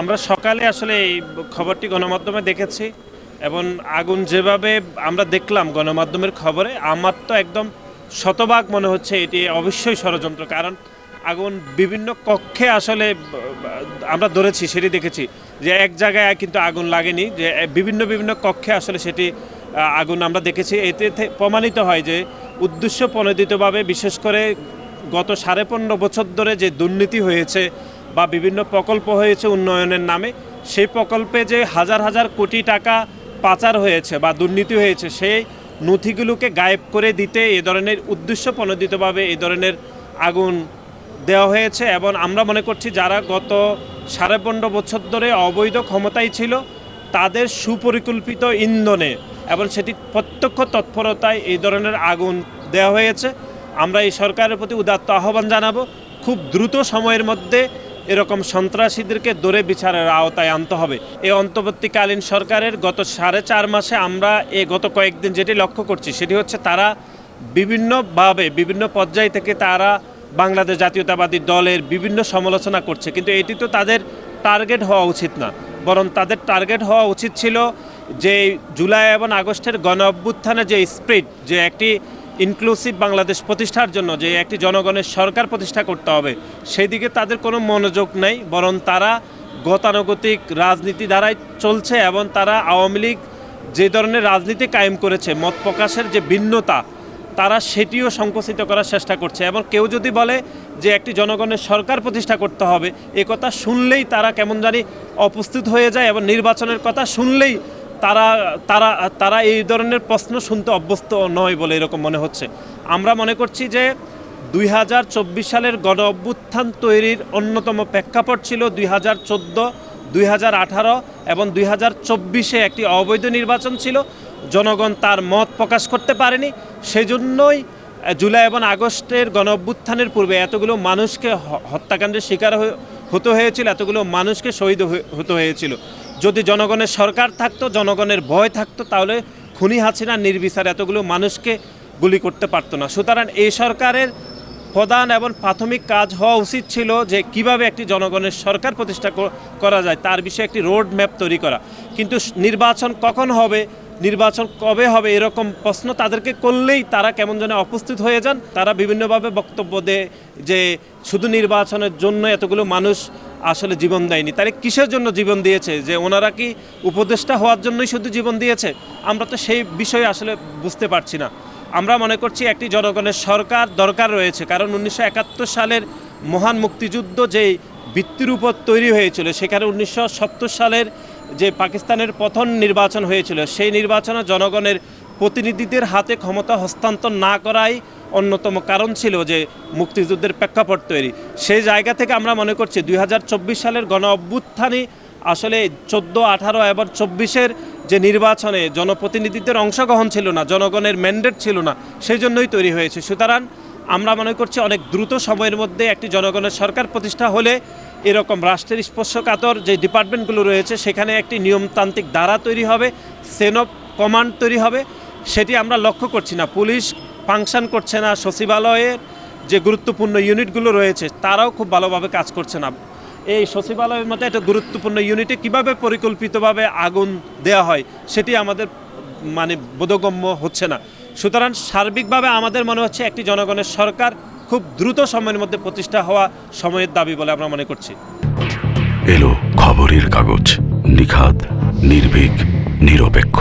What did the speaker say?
আমরা সকালে আসলে এই খবরটি গণমাধ্যমে দেখেছি এবং আগুন যেভাবে আমরা দেখলাম গণমাধ্যমের খবরে, আমার তো একদম শতভাগ মনে হচ্ছে এটি অবশ্যই ষড়যন্ত্র, কারণ আগুন বিভিন্ন কক্ষে আসলে আমরা ধরেছি, সেটি দেখেছি যে এক জায়গায় কিন্তু আগুন লাগেনি, যে বিভিন্ন বিভিন্ন কক্ষে আসলে সেটি আগুন আমরা দেখেছি। এতে প্রমাণিত হয় যে উদ্দেশ্য প্রণোদিতভাবে বিশেষ করে গত সাড়ে পনেরো বছর ধরে যে দুর্নীতি হয়েছে বা বিভিন্ন প্রকল্প হয়েছে উন্নয়নের নামে, সেই প্রকল্পে যে হাজার হাজার কোটি টাকা পাচার হয়েছে বা দুর্নীতি হয়েছে, সেই নথিগুলোকে গায়েব করে দিতে এ ধরনের উদ্দেশ্য প্রণোদিতভাবে এই ধরনের আগুন দেওয়া হয়েছে এবং আমরা মনে করছি যারা গত সাড়ে পনেরো বছর ধরে অবৈধ ক্ষমতায় ছিল, তাদের সুপরিকল্পিত ইন্ধনে এবং সেটি প্রত্যক্ষ তৎপরতায় এই ধরনের আগুন দেওয়া হয়েছে। আমরা এই সরকারের প্রতি উদাত্ত আহ্বান জানাব, খুব দ্রুত সময়ের মধ্যে এরকম সন্ত্রাসীদেরকে দূরে বিচারের আওতায় আনতে হবে। এই অন্তর্বর্তীকালীন সরকারের গত সাড়ে চার মাসে আমরা এ গত কয়েকদিন যেটি লক্ষ্য করছি, সেটি হচ্ছে তারা বিভিন্নভাবে, বিভিন্ন পর্যায় থেকে তারা বাংলাদেশ জাতীয়তাবাদী দলের বিভিন্ন সমালোচনা করছে। কিন্তু এটি তো তাদের টার্গেট হওয়া উচিত না। বরং তাদের টার্গেট হওয়া উচিত ছিল যে, জুলাই এবং আগস্টের গণ অভ্যুত্থানে যে স্প্রিট যে একটি ইনক্লুসিভ বাংলাদেশ প্রতিষ্ঠার জন্য যে একটি জনগণের সরকার প্রতিষ্ঠা করতে হবে সেই দিকে তাদের কোনো মনোযোগ নেই, বরং তারা গতানুগতিক রাজনীতি দ্বারাই চলছে এবং তারা আওয়ামী লীগ যে ধরনের রাজনীতি কায়েম করেছে, মত প্রকাশের যে ভিন্নতা, তারা সেটিও সংকুচিত করার চেষ্টা করছে। এবং কেউ যদি বলে যে একটি জনগণের সরকার প্রতিষ্ঠা করতে হবে, এ কথা শুনলেই তারা কেমন জানি অপ্রস্তুত হয়ে যায় এবং নির্বাচনের কথা শুনলেই তারা তারা তারা এই ধরনের প্রশ্ন শুনতে অভ্যস্ত নয় বলে এরকম মনে হচ্ছে। আমরা মনে করছি যে দুই হাজার চব্বিশ সালের গণ অভ্যুত্থান তৈরির অন্যতম প্রেক্ষাপট ছিল দুই হাজার চোদ্দ, দুই হাজার আঠারো এবং দুই হাজার চব্বিশে একটি অবৈধ নির্বাচন ছিল। জনগণ তার মত প্রকাশ করতে পারেনি। সেই জন্যই জুলাই এবং আগস্টের গণ অভ্যুত্থানের পূর্বে এতগুলো মানুষকে হত্যাকাণ্ডের শিকার হতে হয়েছিল, এতগুলো মানুষকে শহীদ হতে হয়েছিল। যদি জনগণের সরকার থাকতো, জনগণের ভয় থাকতো, তাহলে খুনি হাসিনা নির্বিচার এতগুলো মানুষকে গুলি করতে পারতো না। সুতরাং এই সরকারের প্রধান এবং প্রাথমিক কাজ হওয়া উচিত ছিল যে কীভাবে একটি জনগণের সরকার প্রতিষ্ঠা করা যায়, তার বিষয়ে একটি রোড ম্যাপ তৈরি করা। কিন্তু নির্বাচন কখন হবে, নির্বাচন কবে হবে এরকম প্রশ্ন তাদেরকে করলেই তারা কেমন যেন অপ্রস্তুত হয়ে যান। তারা বিভিন্নভাবে বক্তব্য দেয় যে শুধু নির্বাচনের জন্য এতগুলো মানুষ আসলে জীবন দেয়নি। তারা কিসের জন্য জীবন দিয়েছে? যে ওনারা কি উপদেষ্টা হওয়ার জন্যই শুধু জীবন দিয়েছে? আমরা তো সেই বিষয়ে আসলে বুঝতে পারছি না। আমরা মনে করছি একটি জনগণের সরকার দরকার রয়েছে। কারণ উনিশশো একাত্তর সালের মহান মুক্তিযুদ্ধ যে ভিত্তির উপর তৈরি হয়েছিল, সেখানে উনিশশো সত্তর সালের যে পাকিস্তানের প্রথম নির্বাচন হয়েছিল, সেই নির্বাচনে জনগণের প্রতিনিধিদের হাতে ক্ষমতা হস্তান্তর না করাই অন্যতম কারণ ছিল যে মুক্তিযুদ্ধের প্রেক্ষাপট তৈরি। সেই জায়গা থেকে আমরা মনে করছি দুই হাজার চব্বিশ সালের গণ অভ্যুত্থানই আসলে চোদ্দ, আঠারো এবং চব্বিশের যে নির্বাচনে জনপ্রতিনিধিদের অংশগ্রহণ ছিল না, জনগণের ম্যান্ডেট ছিল না, সেই জন্যই তৈরি হয়েছে। সুতরাং আমরা মনে করছি অনেক দ্রুত সময়ের মধ্যে একটি জনগণের সরকার প্রতিষ্ঠা হলে এরকম রাষ্ট্রের স্পর্শকাতর যে ডিপার্টমেন্টগুলো রয়েছে, সেখানে একটি নিয়মতান্ত্রিক ধারা তৈরি হবে সেন অফ কমান্ড তৈরি হবে। সেটি আমরা লক্ষ্য করছি না। পুলিশ ফাংশন করছে না। সচিবালয়ের যে গুরুত্বপূর্ণ ইউনিটগুলো রয়েছে, তারাও খুব ভালোভাবে কাজ করছে না। এই সচিবালয়ের মতো একটা গুরুত্বপূর্ণ ইউনিটে কীভাবে পরিকল্পিতভাবে আগুন দেওয়া হয়, সেটি আমাদের মানে বোধগম্য হচ্ছে না। সুতরাং সার্বিকভাবে আমাদের মনে হচ্ছে একটি জনগণের সরকার খুব দ্রুত সময়ের মধ্যে প্রতিষ্ঠা হওয়া সময়ের দাবি বলে আমরা মনে করছি। এলো খবরের কাগজ নিখাত নির্ভীক, নিরপেক্ষ।